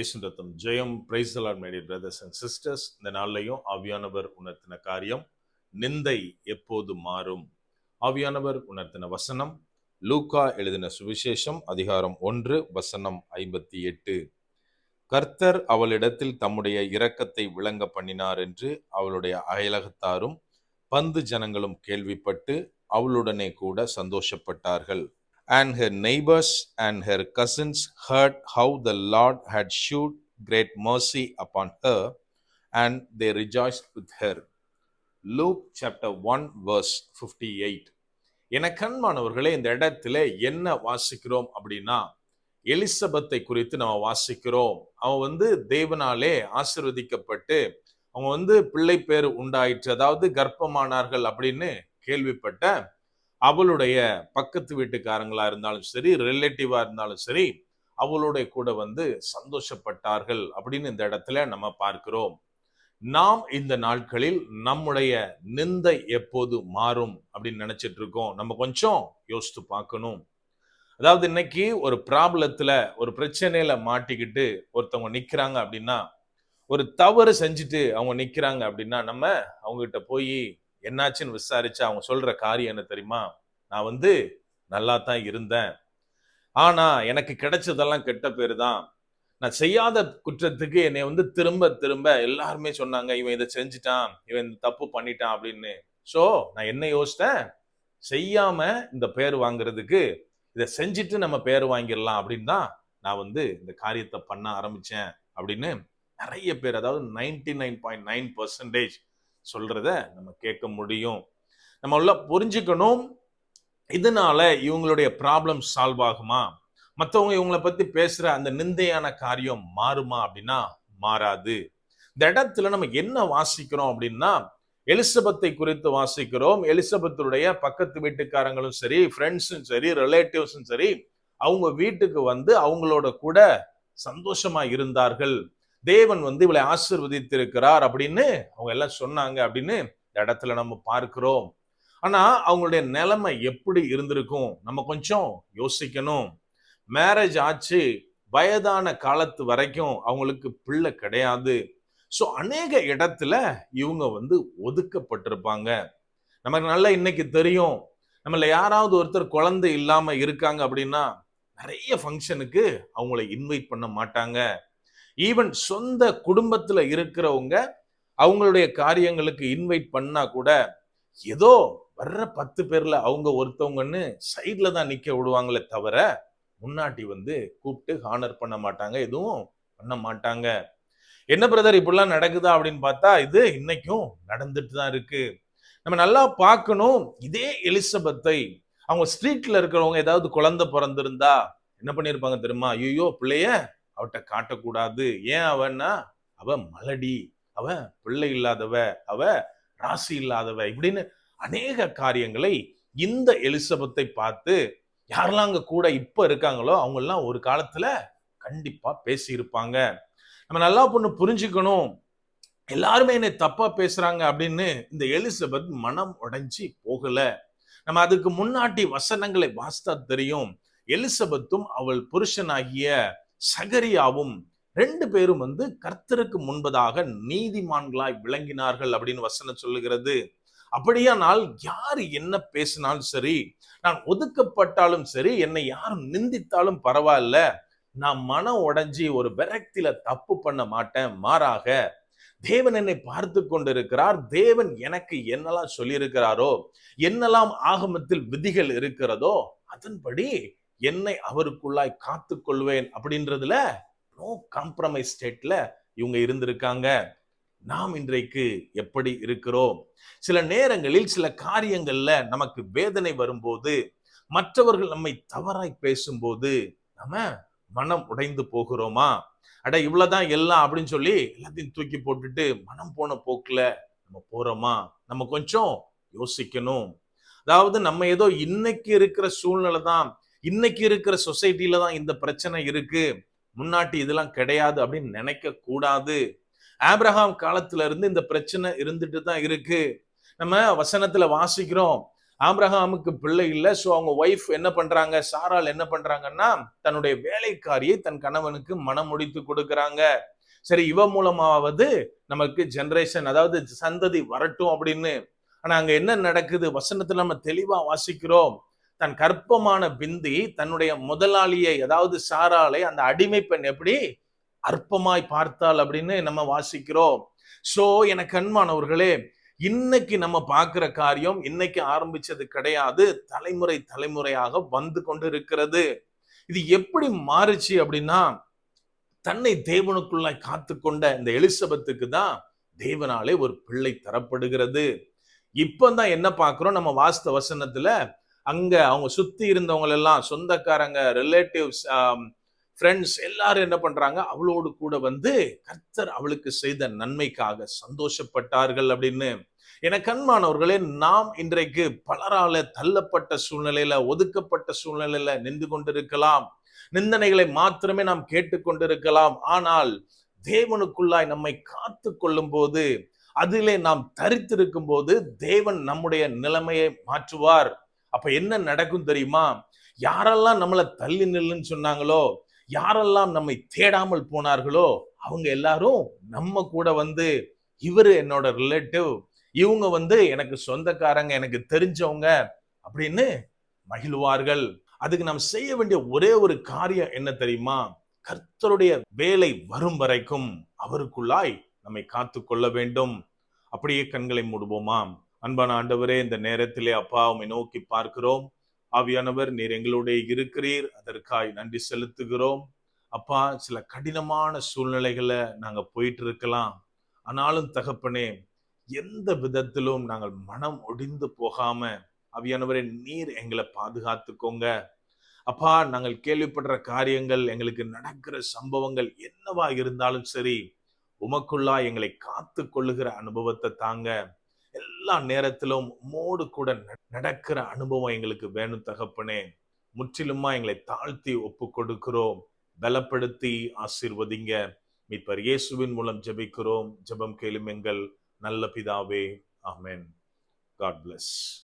ஏசுரத்தம் Jayam. Praise the Lord my dear brothers and sisters இந்த நாள்லையும் ஆவியானவர் உணர்த்தின காரியம் நிந்தை எப்போது மாறும்? ஆவியானவர் உணர்த்தின வசனம் லூக்கா எழுதின சுவிசேஷம் அதிகாரம் ஒன்று வசனம் ஐம்பத்தி எட்டு. கர்த்தர் அவளிடத்தில் தம்முடைய இரக்கத்தை விளங்க பண்ணினார் என்று அவளுடைய அயலகத்தாரும் பந்து ஜனங்களும் கேள்விப்பட்டு அவளுடனே கூட சந்தோஷப்பட்டார்கள். And her neighbors and her cousins heard how the Lord had great great mercy upon her, and they rejoiced with her. Luke chapter 1, verse 58. என கண்மானவர்களே இந்த இடத்துல என்ன வாசிக்கிறோம் அப்படின்னா எலிசபெத்தை குறித்து நம்ம வாசிக்கிறோம் அவன் வந்து தேவனாலே ஆசிர்வதிக்கப்பட்டு அவங்க வந்து பிள்ளை பேர் உண்டாயிற்று அதாவது கர்ப்பமானார்கள் அப்படின்னு கேள்விப்பட்ட அவளுடைய பக்கத்து வீட்டுக்காரங்களா இருந்தாலும் சரி ரிலேட்டிவா இருந்தாலும் சரி அவளுடைய கூட வந்து சந்தோஷப்பட்டார்கள் அப்படின்னு இந்த இடத்துல நம்ம பார்க்கிறோம். நாம் இந்த நாட்களில் நம்முடைய நிந்தை எப்போது மாறும் அப்படின்னு நினைச்சிட்டு இருக்கோம். நம்ம கொஞ்சம் யோசித்து பார்க்கணும். அதாவது இன்னைக்கு ஒரு ப்ராப்ளத்துல ஒரு பிரச்சனையில மாட்டிக்கிட்டு ஒருத்தவங்க நிக்கிறாங்க அப்படின்னா ஒரு தவறு செஞ்சுட்டு அவங்க நிக்கிறாங்க அப்படின்னா நம்ம அவங்க கிட்ட போய் என்னாச்சுன்னு விசாரிச்சு அவங்க சொல்ற காரியம் என்ன தெரியுமா? நான் வந்து நல்லா தான் இருந்தேன். ஆனா எனக்கு கிடைச்சதெல்லாம் கெட்ட பேர் தான் நான் செய்யாத குற்றத்துக்கு என்னை வந்து திரும்ப திரும்ப எல்லாருமே சொன்னாங்க இவன் இதை செஞ்சுட்டான் இவன் இந்த தப்பு பண்ணிட்டான் அப்படின்னு. ஸோ நான் என்ன யோசித்தேன் செய்யாம இந்த பேர் வாங்குறதுக்கு இதை செஞ்சுட்டு நம்ம பேர் வாங்கிடலாம் அப்படின்னு தான் நான் வந்து இந்த காரியத்தை பண்ண ஆரம்பித்தேன் அப்படின்னு நிறைய பேர் அதாவது ninety nine point nine percentage சொல்கிறத நம்ம கேட்க முடியும். நம்ம உள்ள புரிஞ்சுக்கணும் இதனால இவங்களுடைய ப்ராப்ளம் சால்வ் ஆகுமா? மற்றவங்க இவங்களை பத்தி பேசுற அந்த நிந்தையான காரியம் மாறுமா அப்படின்னா மாறாது. இந்த இடத்துல நம்ம என்ன வாசிக்கிறோம் அப்படின்னா எலிசபெத்தை குறித்து வாசிக்கிறோம். எலிசபெத்துடைய பக்கத்து வீட்டுக்காரங்களும் சரி ஃப்ரெண்ட்ஸும் சரி ரிலேட்டிவ்ஸும் சரி அவங்க வீட்டுக்கு வந்து அவங்களோட கூட சந்தோஷமா இருந்தார்கள். தேவன் வந்து இவளை ஆசிர்வதித்திருக்கிறார் அப்படின்னு அவங்க எல்லாம் சொன்னாங்க அப்படின்னு இந்த இடத்துல நம்ம பார்க்கிறோம். ஆனால் அவங்களுடைய நிலைமை எப்படி இருந்திருக்கும்? நம்ம கொஞ்சம் யோசிக்கணும். மேரேஜ் ஆச்சு வயதான காலத்து வரைக்கும் அவங்களுக்கு பிள்ளை கிடையாது. ஸோ அநேக இடத்துல இவங்க வந்து ஒதுக்கப்பட்டிருப்பாங்க. நமக்கு நல்லா இன்னைக்கு தெரியும். நம்மள யாராவது ஒருத்தர் குழந்தை இல்லாமல் இருக்காங்க அப்படின்னா நிறைய ஃபங்க்ஷனுக்கு அவங்கள இன்வைட் பண்ண மாட்டாங்க. ஈவன் சொந்த குடும்பத்தில் இருக்கிறவங்க அவங்களுடைய காரியங்களுக்கு இன்வைட் பண்ணா கூட ஏதோ வர்ற பத்து பேர்ல அவங்க ஒருத்தவங்கன்னு சைட்ல தான் நிக்க விடுவாங்களே தவிர முன்னாடி வந்து கூப்பிட்டு ஹானர் பண்ண மாட்டாங்க எதுவும் பண்ண மாட்டாங்க. என்ன பிரதர் இப்படிலாம் நடக்குதா அப்படின்னு பார்த்தா இது இன்னைக்கும் நடந்துட்டு தான் இருக்கு. நம்ம நல்லா பார்க்கணும். இதே எலிசபெத்தை அவங்க ஸ்ட்ரீட்ல இருக்கிறவங்க ஏதாவது குழந்தை பிறந்திருந்தா என்ன பண்ணியிருப்பாங்க தெரியுமா? ஐயோ பிள்ளைய அவட்ட காட்டக்கூடாது. ஏன் அவன்னா அவ மலடி அவ பிள்ளை இல்லாதவ அவ ராசி இல்லாதவ இப்படின்னு அநேக காரியங்களை இந்த எலிசபெத்தை பார்த்து யாரெல்லாம் அங்கே கூட இப்போ இருக்காங்களோ அவங்கெல்லாம் ஒரு காலத்தில் கண்டிப்பாக பேசியிருப்பாங்க. நம்ம நல்லா பொண்ணு புரிஞ்சுக்கணும். எல்லாருமே என்னை தப்பா பேசுறாங்க அப்படின்னு இந்த எலிசபெத் மனம் உடைஞ்சி போகல. நம்ம அதுக்கு முன்னாடி வசனங்களை வாஸ்தா தெரியும். எலிசபெத்தும் அவள் புருஷனாகிய சகரியாவும் ரெண்டு பேரும் வந்து கர்த்தருக்கு முன்பதாக நீதிமான்களாய் விளங்கினார்கள் அப்படின்னு வசனம் சொல்லுகிறது. அப்படியானால் யார் என்ன பேசினாலும் சரி நான் ஒதுக்கப்பட்டாலும் சரி என்னை யாரும் நிந்தித்தாலும் பரவாயில்ல. நான் மனம் உடைஞ்சி ஒரு விரக்தியில தப்பு பண்ண மாட்டேன். மாறாக தேவன் என்னை பார்த்து கொண்டிருக்கிறார். தேவன் எனக்கு என்னெல்லாம் சொல்லியிருக்கிறாரோ என்னெல்லாம் ஆகமத்தில் விதிகள் இருக்கிறதோ அதன்படி என்னை அவருக்குள்ளாய் காத்து கொள்வேன் அப்படின்றதுல நோ காம்ப்ரமைஸ் ஸ்டேட்ல இவங்க இருந்திருக்காங்க. நாம் இன்றைக்கு எப்படி இருக்கிறோம்? சில நேரங்களில் சில காரியங்கள்ல நமக்கு வேதனை வரும்போது மற்றவர்கள் நம்மை தவறாய் பேசும்போது நம்ம மனம் உடைந்து போகிறோமா? அட இவ்வளவுதான் எல்லாம் அப்படின்னு சொல்லி எல்லாத்தையும் தூக்கி போட்டுட்டு மனம் போன போக்குல நம்ம போறோமா? நம்ம கொஞ்சம் யோசிக்கணும். அதாவது நம்ம ஏதோ இன்னைக்கு இருக்கிற சூழ்நிலை தான் இன்னைக்கு இருக்கிற சொசைட்டில தான் இந்த பிரச்சனை இருக்கு. முன்னாடி இதெல்லாம் கிடையாது அப்படின்னு நினைக்க கூடாது ஆப்ரஹாம் காலத்துல இருந்து இந்த பிரச்சனை இருந்துட்டு தான் இருக்கு. நம்ம வசனத்துல வாசிக்கிறோம். ஆப்ரஹாமுக்கு பிள்ளை இல்லை. ஸோ அவங்க ஒய்ஃப் என்ன பண்றாங்க? சாரால் என்ன பண்றாங்கன்னா தன்னுடைய வேலைக்காரியை தன் கணவனுக்கு மனம் முடித்து கொடுக்குறாங்க. சரி இவ மூலமாவது நமக்கு ஜென்ரேஷன் அதாவது சந்ததி வரட்டும் அப்படின்னு. ஆனா அங்க என்ன நடக்குது? வசனத்துல நம்ம தெளிவா வாசிக்கிறோம். தன் கற்பமான பிந்தி தன்னுடைய முதலாளியை அதாவது சாராலை அந்த அடிமை பெண் எப்படி அற்பமாய் பார்த்தாள் அப்படின்னு நம்ம வாசிக்கிறோம். சோ எனக்கு அன்பானவர்களே இன்னைக்கு நம்ம பார்க்கிற காரியம் இன்னைக்கு ஆரம்பிச்சது கிடையாது. தலைமுறை தலைமுறையாக வந்து கொண்டு இருக்கிறது இது எப்படி மாறுச்சு அப்படின்னா தன்னை தேவனுக்குள்ளாய் காத்து கொண்ட இந்த எலிசபெத்துக்கு தான் தேவனாலே ஒரு பிள்ளை தரப்படுகிறது. இப்பதான் என்ன பார்க்குறோம்? நம்ம வாஸ்த வசனத்துல அங்க அவங்க சுத்தி இருந்தவங்க எல்லாம் சொந்தக்காரங்க ரிலேட்டிவ்ஸ் ஃப்ரெண்ட்ஸ் எல்லாரும் என்ன பண்றாங்க? அவளோடு கூட வந்து கர்த்தர் அவளுக்கு செய்த நன்மைக்காக சந்தோஷப்பட்டார்கள் அப்படின்னு. என கண்மானவர்களே நாம் இன்றைக்கு பலரால தள்ளப்பட்ட சூழ்நிலையில ஒதுக்கப்பட்ட சூழ்நிலையில நின்று கொண்டிருக்கலாம். நிந்தனைகளை மாத்திரமே நாம் கேட்டுக்கொண்டிருக்கலாம் ஆனால் தேவனுக்குள்ளாய் நம்மை காத்து கொள்ளும் போது அதிலே நாம் தரித்திருக்கும் போது தேவன் நம்முடைய நிலைமையை மாற்றுவார். அப்ப என்ன நடக்கும் தெரியுமா? யாரெல்லாம் நம்மளை தள்ளி நில்லுன்னு சொன்னாங்களோ யாரெல்லாம் நம்மை தேடாமல் போனார்களோ அவங்க எல்லாரும் நம்ம கூட வந்து இவரு என்னோட ரிலேட்டிவ் இவங்க வந்து எனக்கு சொந்தக்காரங்க எனக்கு தெரிஞ்சவங்க அப்படின்னு மகிழ்வார்கள். அதுக்கு நாம் செய்ய வேண்டிய ஒரே ஒரு காரியம் என்ன தெரியுமா? கர்த்தருடைய வேலை வரும் வரைக்கும் அவருக்குள்ளாய் நம்மை காத்து கொள்ள வேண்டும். அப்படியே கண்களை மூடுவோமா அன்பான ஆண்டவரே இந்த நேரத்திலே அப்பா உம்மை நோக்கி பார்க்கிறோம். ஆவியானவர் நீர் எங்களுடைய இருக்கிறீர். அதற்காய் நன்றி செலுத்துகிறோம். அப்பா சில கடினமான சூழ்நிலைகளை நாங்கள் போயிட்டு இருக்கலாம் ஆனாலும் தகப்பனே எந்த விதத்திலும் நாங்கள் மனம் ஒடிந்து போகாம அவியானவரே நீர் எங்களை பாதுகாத்துக்கோங்க. அப்பா நாங்கள் கேள்விப்படுற காரியங்கள் எங்களுக்கு நடக்கிற சம்பவங்கள் என்னவா இருந்தாலும் சரி உமக்குள்ளா எங்களை காத்து கொள்ளுகிற அனுபவத்தை தாங்க எல்லா நேரத்திலும் மோடு கூட நடக்கிற அனுபவம் எங்களுக்கு வேணும் தகப்பனே. முற்றிலுமா எங்களை தாழ்த்தி ஒப்பு கொடுக்கிறோம். பலப்படுத்தி ஆசீர்வதிங்க. மீட்பர் இயேசுவின் மூலம் ஜெபிக்கிறோம். ஜெபம் கேளும் எங்கள் நல்ல பிதாவே. ஆமேன். God bless.